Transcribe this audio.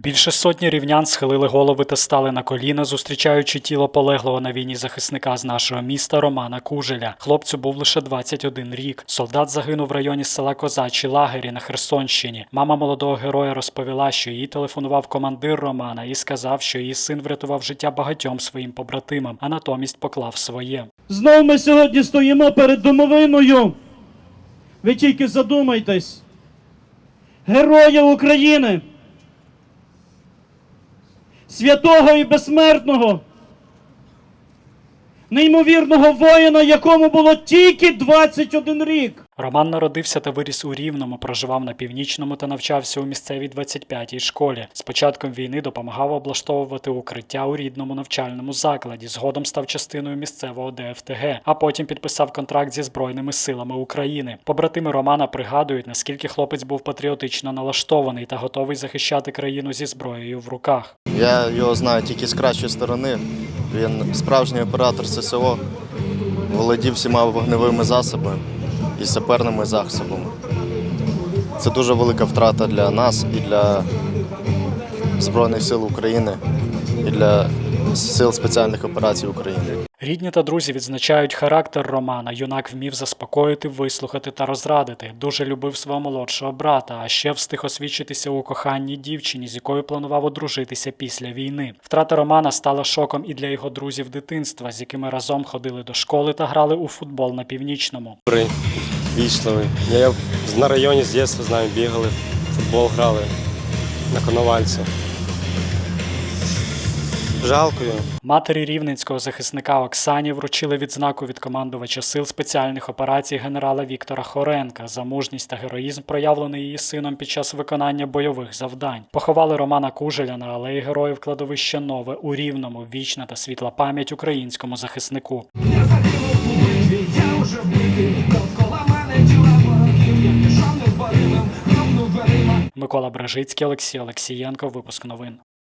Більше сотні рівнян схилили голови та стали на коліна, зустрічаючи тіло полеглого на війні захисника з нашого міста Романа Кужеля. Хлопцю був лише 21 рік. Солдат загинув в районі села Козачі лагері на Херсонщині. Мама молодого героя розповіла, що їй телефонував командир Романа і сказав, що її син врятував життя багатьом своїм побратимам, а натомість поклав своє. Знов ми сьогодні стоїмо перед домовиною. Ви тільки задумайтесь. Героя України. Святого і безсмертного. Неймовірного воїна, якому було тільки 21 рік. Роман народився та виріс у Рівному, проживав на північному та навчався у місцевій 25-й школі. З початком війни допомагав облаштовувати укриття у рідному навчальному закладі. Згодом став частиною місцевого ДФТГ, а потім підписав контракт зі Збройними силами України. Побратими Романа пригадують, наскільки хлопець був патріотично налаштований та готовий захищати країну зі зброєю в руках. Я його знаю тільки з кращої сторони. Він справжній оператор ССО, володів всіма вогневими засобами і саперними засобами. Це дуже велика втрата для нас і для Збройних сил України, і для сил спеціальних операцій України. Рідні та друзі відзначають характер Романа. Юнак вмів заспокоїти, вислухати та розрадити. Дуже любив свого молодшого брата, а ще встиг освідчитися у коханні дівчині, з якою планував одружитися після війни. Втрата Романа стала шоком і для його друзів дитинства, з якими разом ходили до школи та грали у футбол на північному. Вічливий. Я на районі з дитинства з нами бігали, футбол грали на коновальці. Жалко його. Матері рівненського захисника Оксані вручили відзнаку від командувача сил спеціальних операцій генерала Віктора Хоренка за мужність та героїзм, проявлений її сином під час виконання бойових завдань. Поховали Романа Кужеля на алеї героїв кладовище Нове у Рівному. Вічна та світла пам'ять українському захиснику. Микола Бражицький, Олексій Олексієнко. Випуск новин.